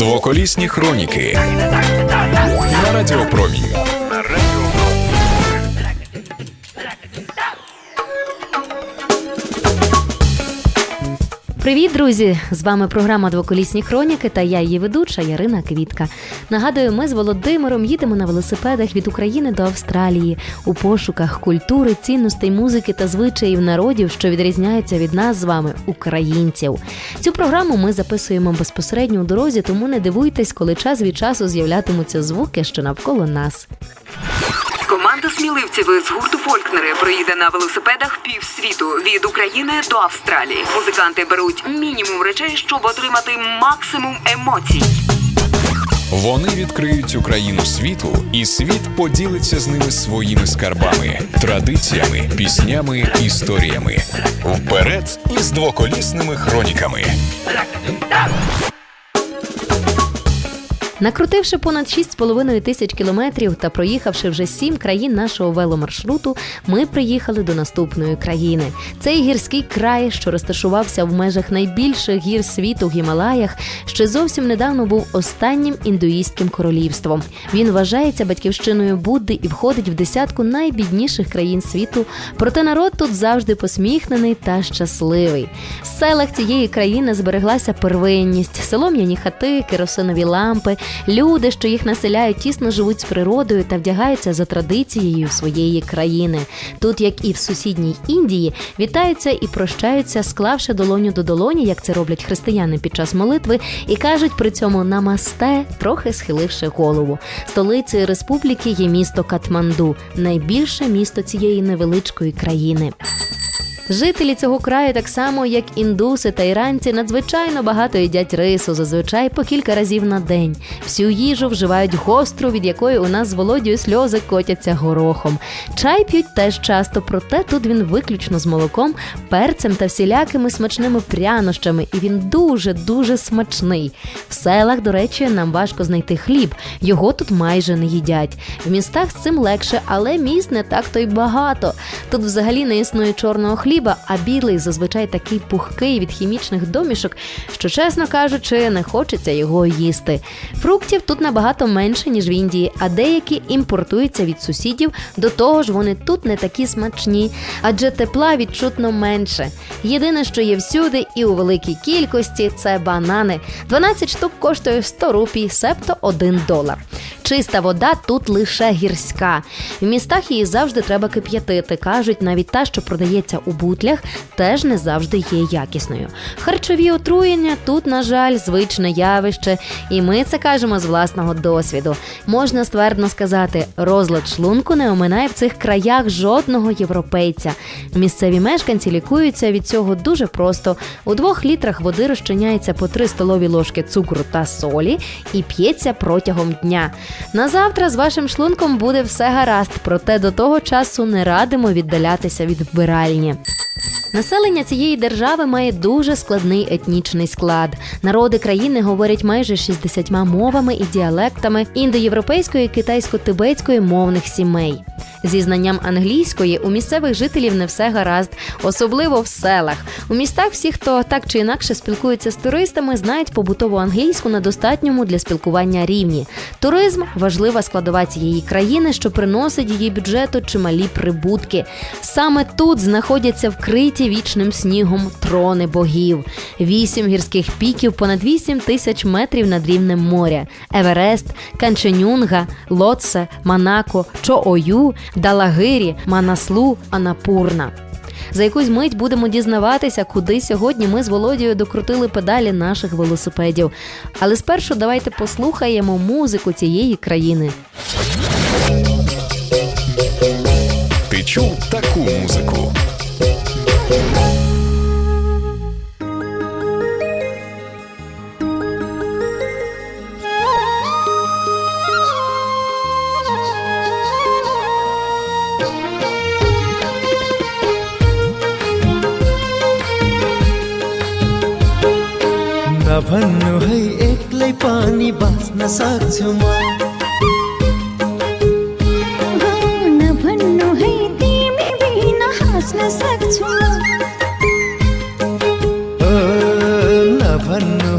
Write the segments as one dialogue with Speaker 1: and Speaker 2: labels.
Speaker 1: Двоколісні хроніки на Радіопромінь.
Speaker 2: Привіт, друзі! З вами програма Двоколісні хроніки та я її ведуча Ярина Квітка. Нагадую, ми з Володимиром їдемо на велосипедах від України до Австралії у пошуках культури, цінностей, музики та звичаїв народів, що відрізняються від нас з вами, українців. Цю програму ми записуємо безпосередньо у дорозі, тому не дивуйтесь, коли час від часу з'являтимуться звуки, що навколо нас.
Speaker 3: Команда сміливців з гурту Фолькнери приїде на велосипедах півсвіту від України до Австралії. Музиканти беруть мінімум речей, щоб отримати максимум емоцій.
Speaker 1: Вони відкриють Україну світу, і світ поділиться з ними своїми скарбами, традиціями, піснями, історіями. Вперед із двоколісними хроніками.
Speaker 2: Накрутивши понад 6,5 тисяч кілометрів та проїхавши вже сім країн нашого веломаршруту, ми приїхали до наступної країни. Цей гірський край, що розташувався в межах найбільших гір світу в Гімалаях, ще зовсім недавно був останнім індуїстським королівством. Він вважається батьківщиною Будди і входить в десятку найбідніших країн світу. Проте народ тут завжди посміхнений та щасливий. В селах цієї країни збереглася первинність, солом'яні хати, керосинові лампи. Люди, що їх населяють, тісно живуть з природою та вдягаються за традицією своєї країни. Тут, як і в сусідній Індії, вітаються і прощаються, склавши долоню до долоні, як це роблять християни під час молитви, і кажуть при цьому намасте, трохи схиливши голову. Столицею республіки є місто Катманду, найбільше місто цієї невеличкої країни. Жителі цього краю, так само як індуси та іранці, надзвичайно багато їдять рису, зазвичай по кілька разів на день. Всю їжу вживають гостру, від якої у нас з володію сльози котяться горохом. Чай п'ють теж часто, проте тут він виключно з молоком, перцем та всілякими смачними прянощами, і він дуже дуже смачний. В селах, до речі, нам важко знайти хліб, його тут майже не їдять. В містах з цим легше, але міст не так то й багато. Тут взагалі не існує чорного хліба, а білий зазвичай такий пухкий від хімічних домішок, що, чесно кажучи, не хочеться його їсти. Фруктів тут набагато менше, ніж в Індії, а деякі імпортуються від сусідів. До того ж, вони тут не такі смачні, адже тепла відчутно менше. Єдине, що є всюди і у великій кількості, це банани. 12 штук коштує 100 рупій, себто 1 долар. Чиста вода тут лише гірська. В містах її завжди треба кип'ятити. кажуть, навіть та, що продається у бутлях, теж не завжди є якісною. Харчові отруєння тут, на жаль, звичне явище, і ми це кажемо з власного досвіду. Можна ствердно сказати, розлад шлунку не оминає в цих краях жодного європейця. Місцеві мешканці лікуються від цього дуже просто. У двох літрах води розчиняється по 3 столові ложки цукру та солі і п'ється протягом дня. На завтра з вашим шлунком буде все гаразд, проте до того часу не радимо віддалятися від вбиральні. Thank you. Населення цієї держави має дуже складний етнічний склад. Народи країни говорять майже 60 мовами і діалектами індоєвропейської, китайсько-тибетської мовних сімей. Зі знанням англійської у місцевих жителів не все гаразд, особливо в селах. У містах всі, хто так чи інакше спілкується з туристами, знають побутову англійську на достатньому для спілкування рівні. Туризм важлива складова цієї країни, що приносить її бюджету чималі прибутки. Саме тут знаходяться вкриті вічним снігом трони богів, вісім гірських піків, понад 8 тисяч метрів над рівнем моря, Еверест, Канченюнга, Лотсе, Манако, Чоою, Далагирі, Манаслу, Анапурна. За якусь мить будемо дізнаватися, куди сьогодні ми з Володією докрутили педалі наших велосипедів. Але спершу давайте послухаємо музику цієї країни.
Speaker 1: Ти чув таку музику?
Speaker 4: नभन्नु है एक्लै पनि बाँच्न सक्छु म।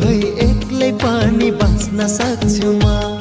Speaker 5: है
Speaker 4: एक्लै पनि बाँच्न सक्छु म।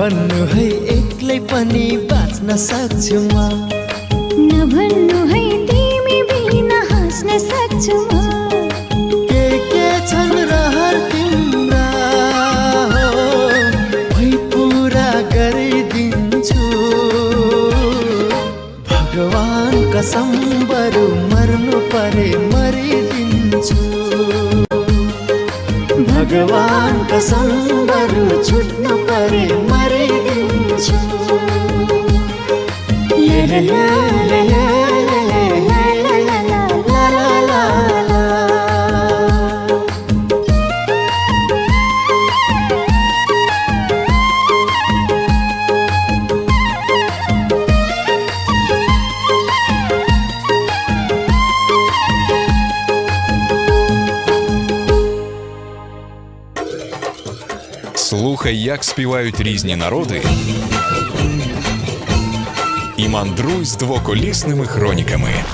Speaker 5: नभन्नु है
Speaker 4: एक्लै पनि बाँच्न सक्छु म।
Speaker 5: नभन्नु है तिमी बिना हाँस्न सक्छु म।
Speaker 4: के के छन् रहर तिम्रा हो भई पुरा गरिदिन्छु। भगवान कसम बरु मर्नु परे भगवान का संदर छुट्न परे मरे दिन छु
Speaker 1: Слухай, як співають різні народи. І мандруй з двоколісними хроніками.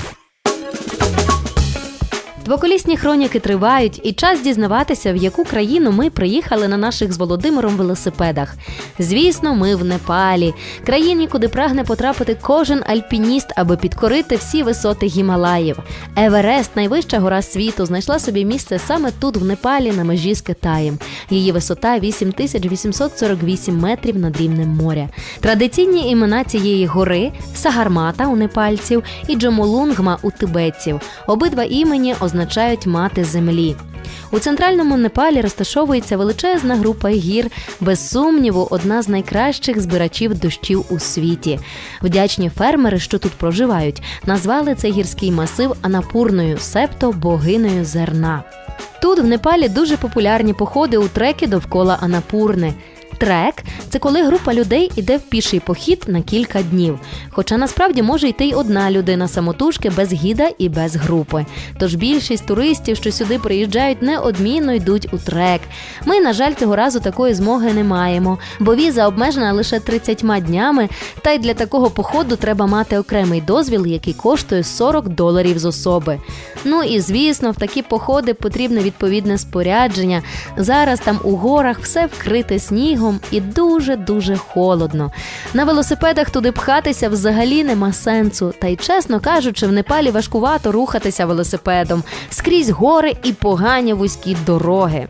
Speaker 2: Двоколісні хроніки тривають, і час дізнаватися, в яку країну ми приїхали на наших з Володимиром велосипедах. Звісно, ми в Непалі, країні, куди прагне потрапити кожен альпініст, аби підкорити всі висоти Гімалаїв. Еверест, найвища гора світу, знайшла собі місце саме тут, в Непалі, на межі з Китаєм. Її висота 8848 метрів над рівнем моря. Традиційні імена цієї гори Сагармата у непальців і Джомолунгма у тибетців. Обидва імені означають мати землі. У центральному Непалі розташовується величезна група гір, без сумніву, одна з найкращих збирачів дощів у світі. Вдячні фермери, що тут проживають, назвали цей гірський масив Анапурною, себто богиною зерна. Тут в Непалі дуже популярні походи у треки довкола Анапурни. Трек це коли група людей іде в піший похід на кілька днів. Хоча насправді може йти й одна людина самотужки без гіда і без групи. Тож більшість туристів, що сюди приїжджають, неодмінно йдуть у трек. Ми, на жаль, цього разу такої змоги не маємо, бо віза обмежена лише 30 днями, та й для такого походу треба мати окремий дозвіл, який коштує 40 доларів з особи. Ну і звісно, в такі походи потрібне відповідне спорядження. Зараз там у горах все вкрите снігом і дуже дуже холодно. На велосипедах туди пхатися взагалі нема сенсу. Та й чесно кажучи, в Непалі важкувато рухатися велосипедом скрізь гори і погані вузькі дороги.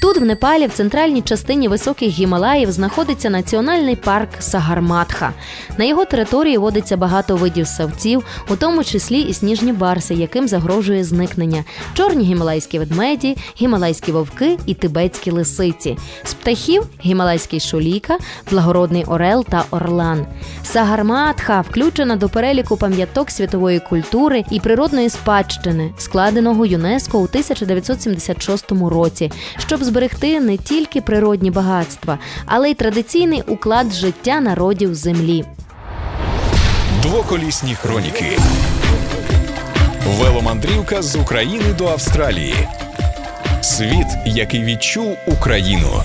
Speaker 2: Тут, в Непалі, в центральній частині високих Гімалаїв, знаходиться національний парк Сагарматха. На його території водиться багато видів савців, у тому числі і сніжні барси, яким загрожує зникнення, чорні гімалайські ведмеді, гімалайські вовки і тибетські лисиці. З птахів гімалайський шоліка, благородний орел та орлан. Сагарматха включена до переліку пам'яток світової культури і природної спадщини, складеного ЮНЕСКО у 1976 році, щоб зберегти не тільки природні багатства, але й традиційний уклад життя народів землі.
Speaker 1: Двоколісні хроніки. Веломандрівка з України до Австралії. Світ, який відчув Україну.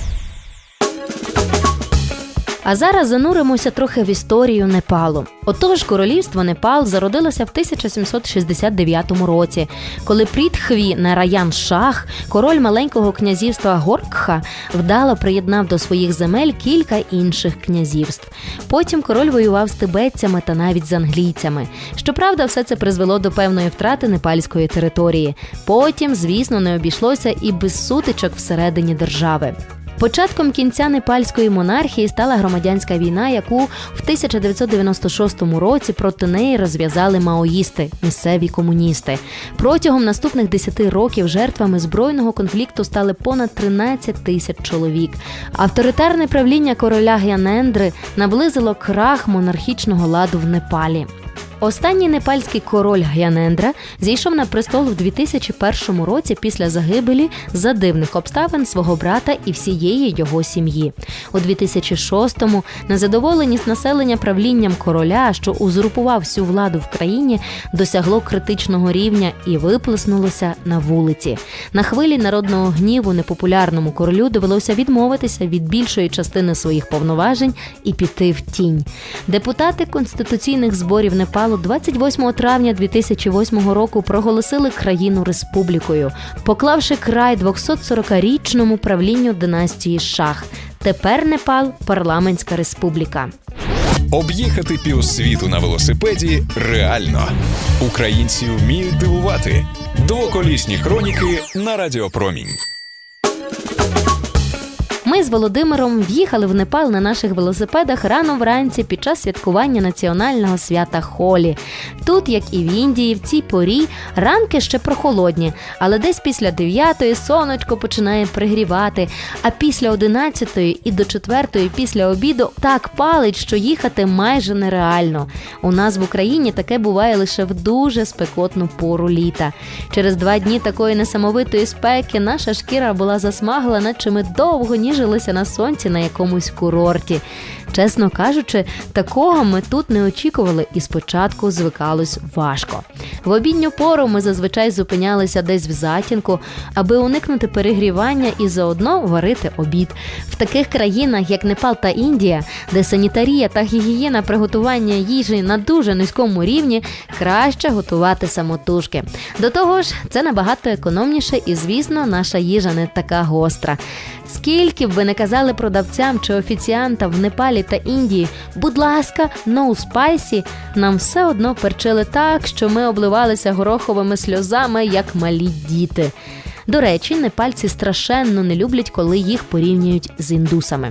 Speaker 2: А зараз зануримося трохи в історію Непалу. Отож, королівство Непал зародилося в 1769 році, коли Прітхві Нараян Шах, король маленького князівства Горкха, вдало приєднав до своїх земель кілька інших князівств. Потім король воював з тибетцями та навіть з англійцями. Щоправда, все це призвело до певної втрати непальської території. Потім, звісно, не обійшлося і без сутичок всередині держави. Початком кінця непальської монархії стала громадянська війна, яку в 1996 році проти неї розв'язали маоїсти, місцеві комуністи. Протягом наступних 10 років жертвами збройного конфлікту стали понад 13 тисяч чоловік. Авторитарне правління короля Гянендри наблизило крах монархічного ладу в Непалі. Останній непальський король Гянендра зійшов на престол в 2001 році після загибелі за дивних обставин свого брата і всієї його сім'ї. У 2006-му незадоволеність населення правлінням короля, що узурпував всю владу в країні, досягло критичного рівня і виплеснулося на вулиці. На хвилі народного гніву непопулярному королю довелося відмовитися від більшої частини своїх повноважень і піти в тінь. Депутати конституційних зборів Непалу 28 травня 2008 року проголосили країну республікою, поклавши край 240-річному правлінню династії Шах. Тепер Непал парламентська республіка.
Speaker 1: Об'їхати півсвіту на велосипеді реально. Українці вміють дивувати. Двоколісні хроніки на Радіопромінь.
Speaker 2: Ми з Володимиром в'їхали в Непал на наших велосипедах рано вранці під час святкування національного свята Холі. Тут, як і в Індії, в цій порі ранки ще прохолодні, але десь після 9 сонечко починає пригрівати, а після 11 і до 4 після обіду так палить, що їхати майже нереально. У нас в Україні таке буває лише в дуже спекотну пору літа. Через два дні такої несамовитої спеки наша шкіра була засмагла, наче ми довго ніжилися на сонці на якомусь курорті. Чесно кажучи, такого ми тут не очікували і спочатку звикалось важко. В обідню пору ми зазвичай зупинялися десь в затінку, аби уникнути перегрівання і заодно варити обід. В таких країнах, як Непал та Індія, де санітарія та гігієна приготування їжі на дуже низькому рівні, краще готувати самотужки. До того ж, це набагато економніше і, звісно, наша їжа не така гостра. Скільки б ви не казали продавцям чи офіціантам в Непалі та Індії, будь ласка, no spicy, нам все одно перчили так, що ми обливалися гороховими сльозами, як малі діти. До речі, непальці страшенно не люблять, коли їх порівнюють з індусами.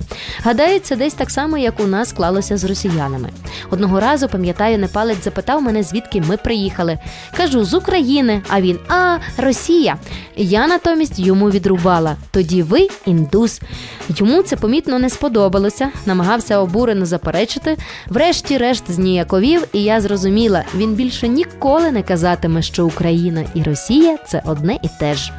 Speaker 2: Це десь так само, як у нас склалося з росіянами. Одного разу, пам'ятаю, непалець запитав мене, звідки ми приїхали. Кажу, з України. А він А, Росія. Я натомість йому відрубала. Тоді ви індус. Йому це помітно не сподобалося, намагався обурено заперечити. Врешті-решт зніяковів, і я зрозуміла, він більше ніколи не казатиме, що Україна і Росія це одне і те ж.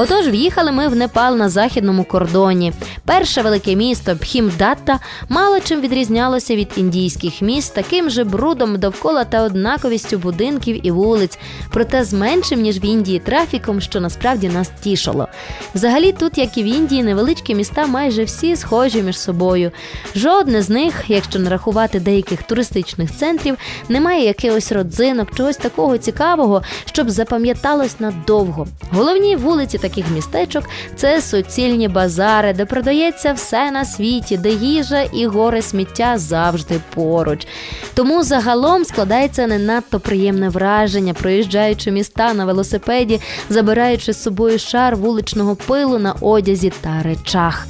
Speaker 2: Отож, в'їхали ми в Непал на західному кордоні. Перше велике місто Бхімдатта мало чим відрізнялося від індійських міст таким же брудом довкола та однаковістю будинків і вулиць, проте з меншим ніж в Індії трафіком, що насправді нас тішило. Взагалі, тут, як і в Індії, невеличкі міста майже всі схожі між собою. Жодне з них, якщо не рахувати деяких туристичних центрів, не має якихось родзинок, чогось такого цікавого, щоб запам'яталось надовго. Головні вулиці таких містечок це суцільні базари, де продається все на світі, де їжа і гори сміття завжди поруч. Тому загалом складається не надто приємне враження, проїжджаючи міста на велосипеді, забираючи з собою шар вуличного пилу на одязі та речах.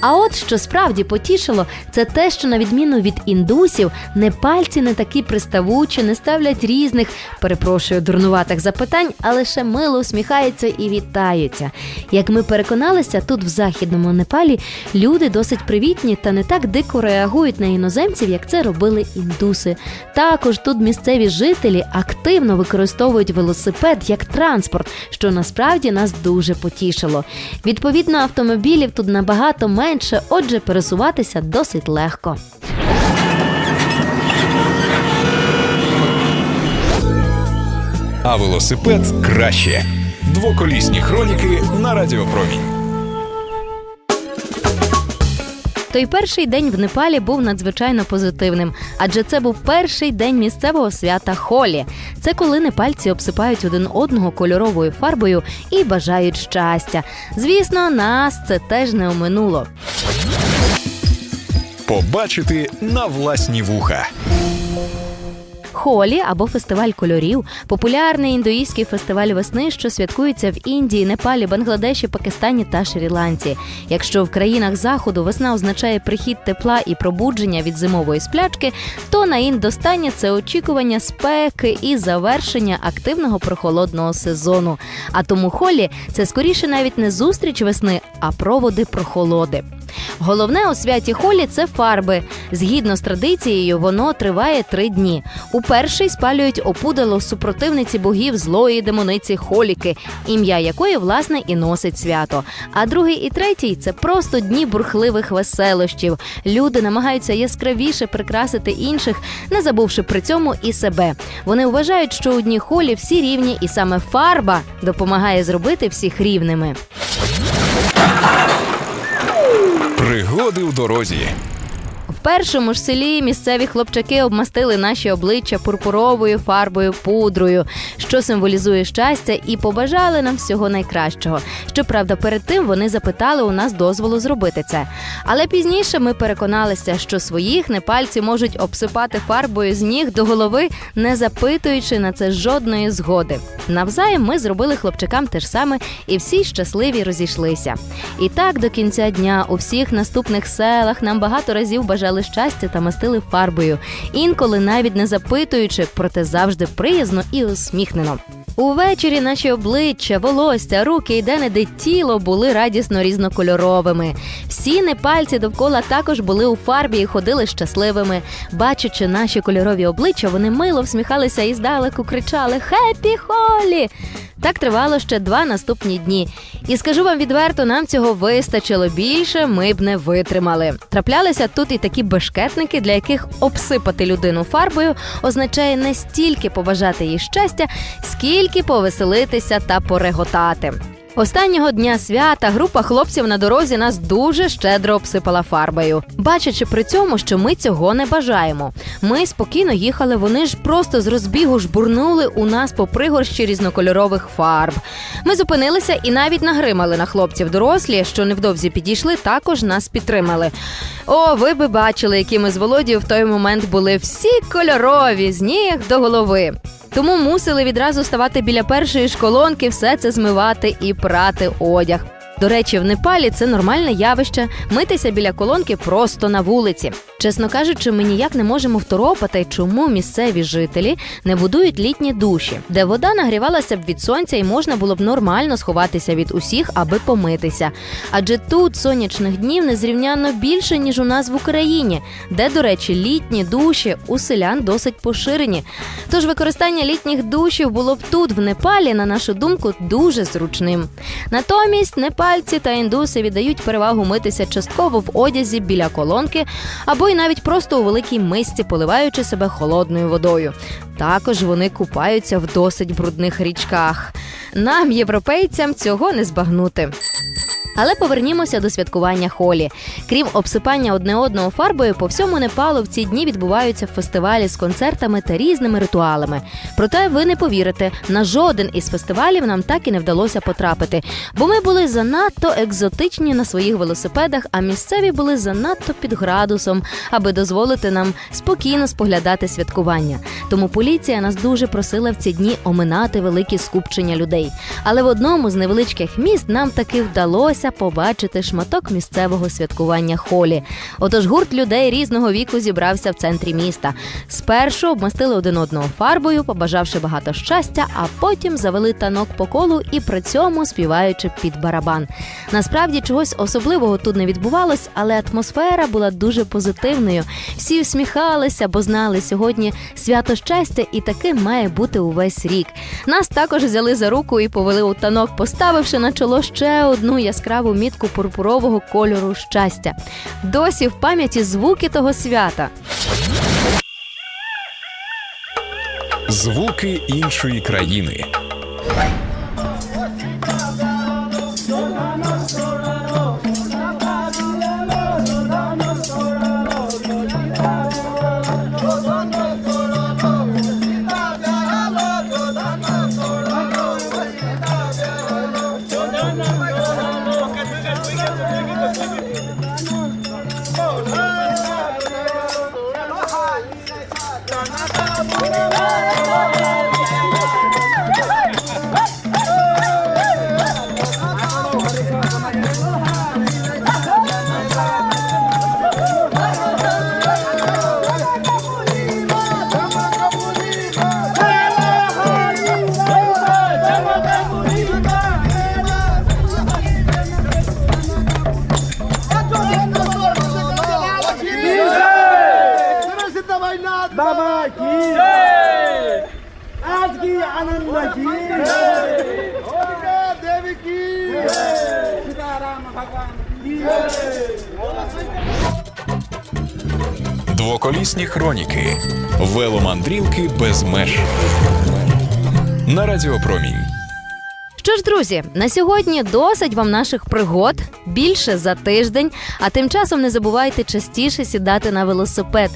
Speaker 2: А от що справді потішило, це те, що на відміну від індусів, непальці не такі приставучі, не ставлять різних, перепрошую, дурнуватих запитань, а лише мило усміхаються і вітаються. Як ми переконалися, тут в західному Непалі люди досить привітні та не так дико реагують на іноземців, як це робили індуси. Також тут місцеві жителі активно використовують велосипед як транспорт, що насправді нас дуже потішило. Відповідно, автомобілів тут набагато менше, отже, пересуватися досить легко.
Speaker 1: А велосипед краще. Двоколісні хроніки на Радіопромінь.
Speaker 2: Той перший день в Непалі був надзвичайно позитивним, адже це був перший день місцевого свята Холі. Це коли непальці обсипають один одного кольоровою фарбою і бажають щастя. Звісно, нас це теж не оминуло.
Speaker 1: Побачити на власні вуха.
Speaker 2: Холі або фестиваль кольорів популярний індуїзький фестиваль весни, що святкується в Індії, Непалі, Бангладеші, Пакистані та Шрі-Ланці. Якщо в країнах заходу весна означає прихід тепла і пробудження від зимової сплячки, то на Індостані це очікування спеки і завершення активного прохолодного сезону. А тому холі це скоріше навіть не зустріч весни, а проводи прохолоди. Головне у святі холі це фарби. Згідно з традицією, воно триває три дні. У перший спалюють опудало супротивниці богів злої демониці Холіки, ім'я якої власне і носить свято. А другий і третій це просто дні бурхливих веселощів. Люди намагаються яскравіше прикрасити інших, не забувши при цьому і себе. Вони вважають, що у дні холі всі рівні, і саме фарба допомагає зробити всіх рівними.
Speaker 1: Пригоди у дорозі.
Speaker 2: Першому ж селі місцеві хлопчаки обмастили наші обличчя пурпуровою фарбою, пудрою, що символізує щастя, і побажали нам всього найкращого. Щоправда, перед тим вони запитали у нас дозволу зробити це. Але пізніше ми переконалися, що своїх непальці можуть обсипати фарбою з ніг до голови, не запитуючи на це жодної згоди. Навзаєм ми зробили хлопчакам те ж саме, і всі щасливі розійшлися. І так до кінця дня у всіх наступних селах нам багато разів бажали щастя та мастили фарбою, інколи навіть не запитуючи, проте завжди приязно і усміхнено. Увечері наші обличчя, волосся, руки і де-не-де тіло були радісно різнокольоровими. Всі непальці довкола також були у фарбі і ходили щасливими. Бачачи наші кольорові обличчя, вони мило всміхалися і здалеку кричали Хеппі Холі! Так тривало ще два наступні дні. І скажу вам відверто, нам цього вистачило більше, ми б не витримали. Траплялися тут і такі бешкетники, для яких обсипати людину фарбою означає не стільки побажати їй щастя, скільки повеселитися та пореготати. Останнього дня свята група хлопців на дорозі нас дуже щедро обсипала фарбою, бачачи при цьому, що ми цього не бажаємо. Ми спокійно їхали, вони ж просто з розбігу жбурнули у нас по пригорщі різнокольорових фарб. Ми зупинилися і навіть нагримали на хлопців дорослі, що невдовзі підійшли, також нас підтримали. О, ви би бачили, які ми з Володією в той момент були всі кольорові з ніг до голови. Тому мусили відразу ставати біля першої ж колонки, все це змивати і прати одяг. До речі, в Непалі це нормальне явище митися біля колонки просто на вулиці. Чесно кажучи, ми ніяк не можемо второпати, чому місцеві жителі не будують літні душі, де вода нагрівалася б від сонця і можна було б нормально сховатися від усіх, аби помитися. Адже тут сонячних днів незрівнянно більше ніж у нас в Україні, де, до речі, літні душі у селян досить поширені. Тож використання літніх душів було б тут, в Непалі, на нашу думку, дуже зручним. Натомість непальці та індуси віддають перевагу митися частково в одязі біля колонки або й навіть просто у великій мисці, поливаючи себе холодною водою. Також вони купаються в досить брудних річках. Нам, європейцям, цього не збагнути. Але повернімося до святкування холі. Крім обсипання одне одного фарбою, по всьому Непалу в ці дні відбуваються фестивалі з концертами та різними ритуалами. Проте ви не повірите, на жоден із фестивалів нам так і не вдалося потрапити, бо ми були занадто екзотичні на своїх велосипедах, а місцеві були занадто під градусом, аби дозволити нам спокійно споглядати святкування. Тому поліція нас дуже просила в ці дні оминати великі скупчення людей. Але в одному з невеличких міст нам таки вдалося побачити шматок місцевого святкування холі. Отож, гурт людей різного віку зібрався в центрі міста. Спершу обмастили один одного фарбою, побажавши багато щастя, а потім завели танок по колу і при цьому співаючи під барабан. Насправді чогось особливого тут не відбувалось, але атмосфера була дуже позитивною. Всі усміхалися, бо знали сьогодні свято щастя, і таким має бути увесь рік. Нас також взяли за руку і повели у танок, поставивши на чоло ще одну яскраву мітку пурпурового кольору щастя. Досі в пам'яті звуки того свята.
Speaker 1: Звуки іншої країни. Двоколісні хроніки. Веломандрівки без меж. На Радіопромінь.
Speaker 2: Що ж, друзі, на сьогодні досить вам наших пригод більше за тиждень. А тим часом не забувайте частіше сідати на велосипед.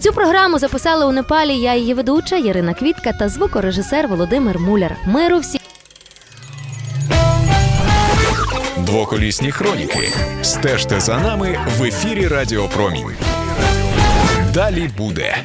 Speaker 2: Цю програму записали у Непалі я її ведуча Ярина Квітка та звукорежисер Володимир Муляр. Миру всім!
Speaker 1: Двоколісні хроніки. Стежте за нами в ефірі Радіопромінь. Далі буде.